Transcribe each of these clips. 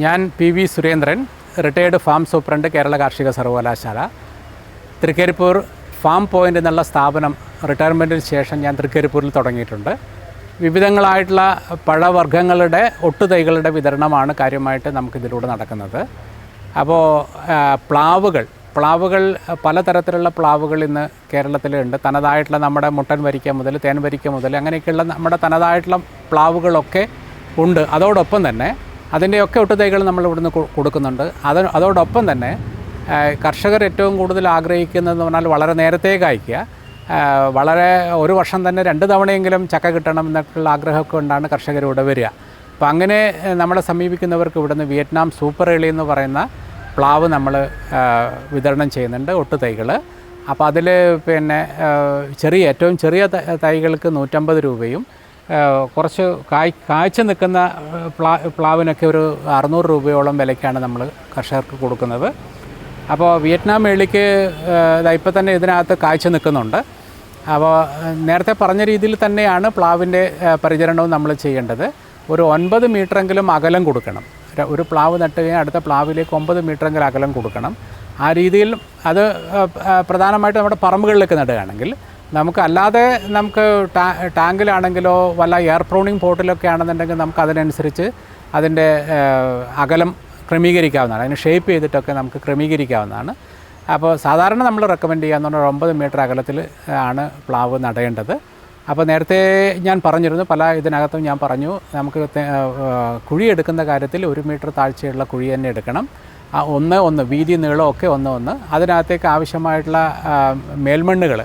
ഞാൻ P V Surendran retired farm superintendent Kerala കാർഷിക സർവകലാശാല. തൃക്കരിപ്പൂർ ഫാം പോയിന്റ് എന്നുള്ള സ്ഥാപനം റിട്ടയർമെന്റിന് ശേഷം ഞാൻ തൃക്കരിപ്പൂരിൽ തുടങ്ങിയിട്ടുണ്ട്. വിവിധങ്ങളായിട്ടുള്ള പഴവർഗങ്ങളുടെ ഒട്ടുതൈകളുടെ വിതരണമാണ് കാര്യമായിട്ട് നമുക്കിതിലൂടെ നടക്കുന്നത്. അപ്പോൾ പ്ലാവുകൾ പ്ലാവുകൾ പലതരത്തിലുള്ള പ്ലാവുകൾ ഇന്ന് കേരളത്തിലുണ്ട്. തനതായിട്ടുള്ള നമ്മുടെ മുട്ടൻ വരിക്ക മുതൽ തേൻ വരിക്ക മുതൽ അങ്ങനെയൊക്കെയുള്ള നമ്മുടെ തനതായിട്ടുള്ള പ്ലാവുകളൊക്കെ ഉണ്ട്. അതോടൊപ്പം തന്നെ അതിന്റെയൊക്കെ ഒട്ടുതൈകൾ നമ്മൾ ഇവിടുന്ന് കൊടുക്കുന്നുണ്ട്. അത് അതോടൊപ്പം തന്നെ കർഷകർ ഏറ്റവും കൂടുതൽ ആഗ്രഹിക്കുന്നതെന്ന് പറഞ്ഞാൽ വളരെ നേരത്തെ കായ്ക്കുക വളരെ ഒരു വർഷം തന്നെ രണ്ട് തവണയെങ്കിലും ചക്ക കിട്ടണം എന്നൊക്കെയുള്ള ആഗ്രഹമൊക്കെ കൊണ്ടാണ് കർഷകർ ഇവിടെ വരിക. അപ്പോൾ അങ്ങനെ നമ്മളെ സമീപിക്കുന്നവർക്ക് ഇവിടുന്ന് വിയറ്റ്നാം സൂപ്പർ എളി എന്ന് പറയുന്ന പ്ലാവ് നമ്മൾ വിതരണം ചെയ്യുന്നുണ്ട് ഒട്ടുതൈകൾ. അപ്പോൾ അതിൽ പിന്നെ ചെറിയ ഏറ്റവും ചെറിയ തൈകൾക്ക് നൂറ്റമ്പത് രൂപയും കുറച്ച് കായ് കാഴ്ച നിൽക്കുന്ന പ്ലാ പ്ലാവിനൊക്കെ ഒരു അറുന്നൂറ് രൂപയോളം വിലയ്ക്കാണ് നമ്മൾ കർഷകർക്ക് കൊടുക്കുന്നത്. അപ്പോൾ വിയറ്റ്നാം മേളിക്ക് ഇപ്പോൾ തന്നെ ഇതിനകത്ത് കാഴ്ച നിൽക്കുന്നുണ്ട്. അപ്പോൾ നേരത്തെ പറഞ്ഞ രീതിയിൽ തന്നെയാണ് പ്ലാവിന്റെ പരിചരണവും നമ്മൾ ചെയ്യേണ്ടത്. ഒരു ഒൻപത് മീറ്ററെങ്കിലും അകലം കൊടുക്കണം. ഒരു പ്ലാവ് നട്ട് അടുത്ത പ്ലാവിലേക്ക് ഒമ്പത് മീറ്ററെങ്കിലും അകലം കൊടുക്കണം. ആ രീതിയിൽ അത് പ്രധാനമായിട്ട് നമ്മുടെ പറമ്പുകളിലേക്ക് നടുകയാണെങ്കിൽ നമുക്ക് അല്ലാതെ നമുക്ക് ടാ ടാങ്കിലാണെങ്കിലോ വല്ല എയർ പ്രോണിങ് പോട്ടിലൊക്കെ ആണെന്നുണ്ടെങ്കിൽ നമുക്ക് അതിനനുസരിച്ച് അതിന്റെ അകലം ക്രമീകരിക്കാവുന്നതാണ്. അതിന് ഷേപ്പ് ചെയ്തിട്ടൊക്കെ നമുക്ക് ക്രമീകരിക്കാവുന്നതാണ്. അപ്പോൾ സാധാരണ നമ്മൾ റെക്കമെൻഡ് ചെയ്യാന്ന് പറഞ്ഞാൽ ഒമ്പത് മീറ്റർ അകലത്തിൽ ആണ് പ്ലാവ് നടേണ്ടത്. അപ്പോൾ നേരത്തെ ഞാൻ പറഞ്ഞിരുന്നു പല ഇതിനകത്തും ഞാൻ പറഞ്ഞു നമുക്ക് കുഴി എടുക്കുന്ന കാര്യത്തിൽ ഒരു മീറ്റർ താഴ്ചയുള്ള കുഴി തന്നെ എടുക്കണം. ആ ഒന്ന് ഒന്ന് വീതി നീളമൊക്കെ ഒന്ന് ഒന്ന്. അതിനകത്തേക്ക് ആവശ്യമായിട്ടുള്ള മേൽമണ്ണുകൾ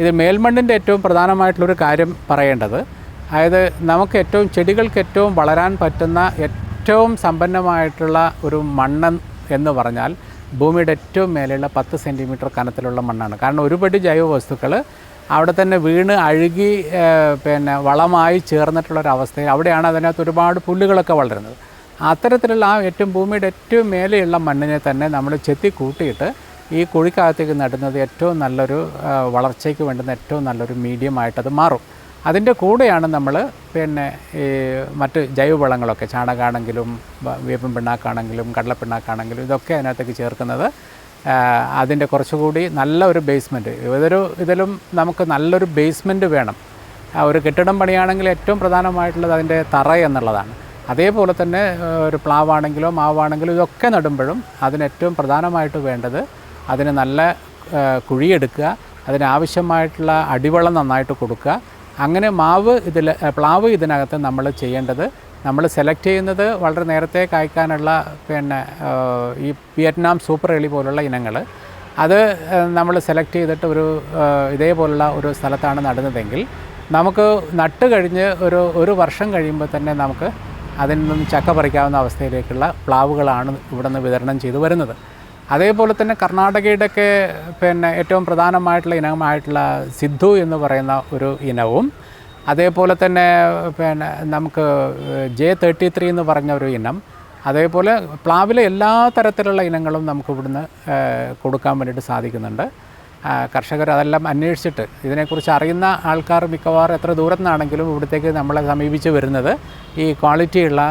ഇത് മേൽമണ്ണിന്റെ ഏറ്റവും പ്രധാനമായിട്ടുള്ളൊരു കാര്യം പറയേണ്ടത് അതായത് നമുക്ക് ഏറ്റവും ചെടികൾക്ക് ഏറ്റവും വളരാൻ പറ്റുന്ന ഏറ്റവും സമ്പന്നമായിട്ടുള്ള ഒരു മണ്ണ് എന്ന് പറഞ്ഞാൽ ഭൂമിയുടെ ഏറ്റവും മേലെയുള്ള പത്ത് സെന്റിമീറ്റർ കനത്തിലുള്ള മണ്ണാണ്. കാരണം ഒരുപടി ജൈവ വസ്തുക്കൾ അവിടെ തന്നെ വീണ് അഴുകി പിന്നെ വളമായി ചേർന്നിട്ടുള്ളൊരവസ്ഥയിൽ അവിടെയാണ് അതിനകത്ത് ഒരുപാട് പുല്ലുകളൊക്കെ വളരുന്നത്. അത്തരത്തിലുള്ള ആ ഏറ്റവും ഭൂമിയുടെ ഏറ്റവും മേലെയുള്ള മണ്ണിനെ തന്നെ നമ്മൾ ചെത്തി കൂട്ടിയിട്ട് ഈ കുഴിക്കകത്തേക്ക് നടുന്നത് ഏറ്റവും നല്ലൊരു വളർച്ചയ്ക്ക് വേണ്ടുന്ന ഏറ്റവും നല്ലൊരു മീഡിയമായിട്ടത് മാറും. അതിന്റെ കൂടെയാണ് നമ്മൾ പിന്നെ ഈ മറ്റ് ജൈവവളങ്ങളൊക്കെ ചാണകമാണെങ്കിലും വേപ്പം പിണ്ണാക്കാണെങ്കിലും കടലപ്പിണ്ണാക്കാണെങ്കിലും ഇതൊക്കെ അതിനകത്തേക്ക് ചേർക്കുന്നത് അതിന്റെ കുറച്ചുകൂടി നല്ല ഒരു ബേസ്മെന്റ്. ഇതൊരു ഇതിലും നമുക്ക് നല്ലൊരു ബേസ്മെന്റ് വേണം. ഒരു കെട്ടിടം പണിയാണെങ്കിൽ ഏറ്റവും പ്രധാനമായിട്ടുള്ളത് അതിന്റെ തറ എന്നുള്ളതാണ്. അതേപോലെ തന്നെ ഒരു പ്ലാവാണെങ്കിലോ മാവാണെങ്കിലോ ഇതൊക്കെ നടുമ്പോഴും അതിന് ഏറ്റവും പ്രധാനമായിട്ട് വേണ്ടത് അതിന് നല്ല കുഴിയെടുക്കുക അതിനാവശ്യമായിട്ടുള്ള അടിവളം നന്നായിട്ട് കൊടുക്കുക. അങ്ങനെ മാവ് ഇതിൽ പ്ലാവ് ഇതിനകത്ത് നമ്മൾ ചെയ്യേണ്ടത് നമ്മൾ സെലക്ട് ചെയ്യുന്നത് വളരെ നേരത്തെ കായ്ക്കാനുള്ള പിന്നെ ഈ വിയറ്റ്നാം സൂപ്പർ എളി പോലുള്ള ഇനങ്ങൾ അത് നമ്മൾ സെലക്ട് ചെയ്തിട്ട് ഒരു ഇതേപോലുള്ള ഒരു സ്ഥലത്താണ് നടുന്നതെങ്കിൽ നമുക്ക് നട്ട് കഴിഞ്ഞ് ഒരു ഒരു വർഷം കഴിയുമ്പോൾ തന്നെ നമുക്ക് അതിൽ നിന്നും ചക്ക പറിക്കാവുന്ന അവസ്ഥയിലേക്കുള്ള പ്ലാവുകളാണ് ഇവിടെ നിന്ന് വിതരണം ചെയ്തു വരുന്നത്. അതേപോലെ തന്നെ കർണാടകയുടെയൊക്കെ പിന്നെ ഏറ്റവും പ്രധാനമായിട്ടുള്ള ഇനമായിട്ടുള്ള സിദ്ധു എന്ന് പറയുന്ന ഒരു ഇനവും അതേപോലെ തന്നെ പിന്നെ നമുക്ക് ജെ തേർട്ടി ത്രീ എന്ന് പറഞ്ഞ ഒരു ഇനം അതേപോലെ പ്ലാവിലെ എല്ലാ തരത്തിലുള്ള ഇനങ്ങളും നമുക്ക് ഇവിടുന്ന് കൊടുക്കാൻ വേണ്ടിയിട്ട് സാധിക്കുന്നുണ്ട്. കർഷകർ അതെല്ലാം അന്വേഷിച്ചിട്ട് ഇതിനെക്കുറിച്ച് അറിയുന്ന ആൾക്കാർ മിക്കവാറും എത്ര ദൂരത്തു നിന്നാണെങ്കിലും ഇവിടത്തേക്ക് നമ്മളെ സമീപിച്ച് വരുന്നത് ഈ ക്വാളിറ്റിയുള്ള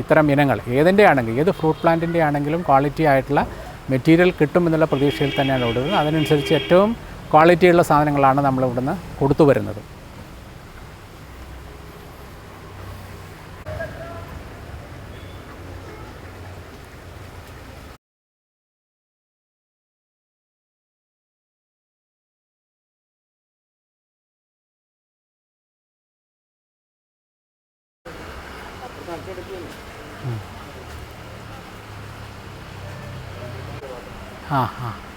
ഇത്തരം ഇനങ്ങൾ ഏതിന്റെ ആണെങ്കിലും ഏത് ഫ്രൂട്ട് പ്ലാന്റിന്റെ ആണെങ്കിലും ക്വാളിറ്റി ആയിട്ടുള്ള മെറ്റീരിയൽ കിട്ടുമെന്നുള്ള പ്രതീക്ഷയിൽ തന്നെയാണ് ഇവിടുന്നത് അതിനനുസരിച്ച് ഏറ്റവും ക്വാളിറ്റിയുള്ള സാധനങ്ങളാണ് നമ്മൾ ഇവിടുന്ന് കൊടുത്തു വരുന്നത്. ആ ആ.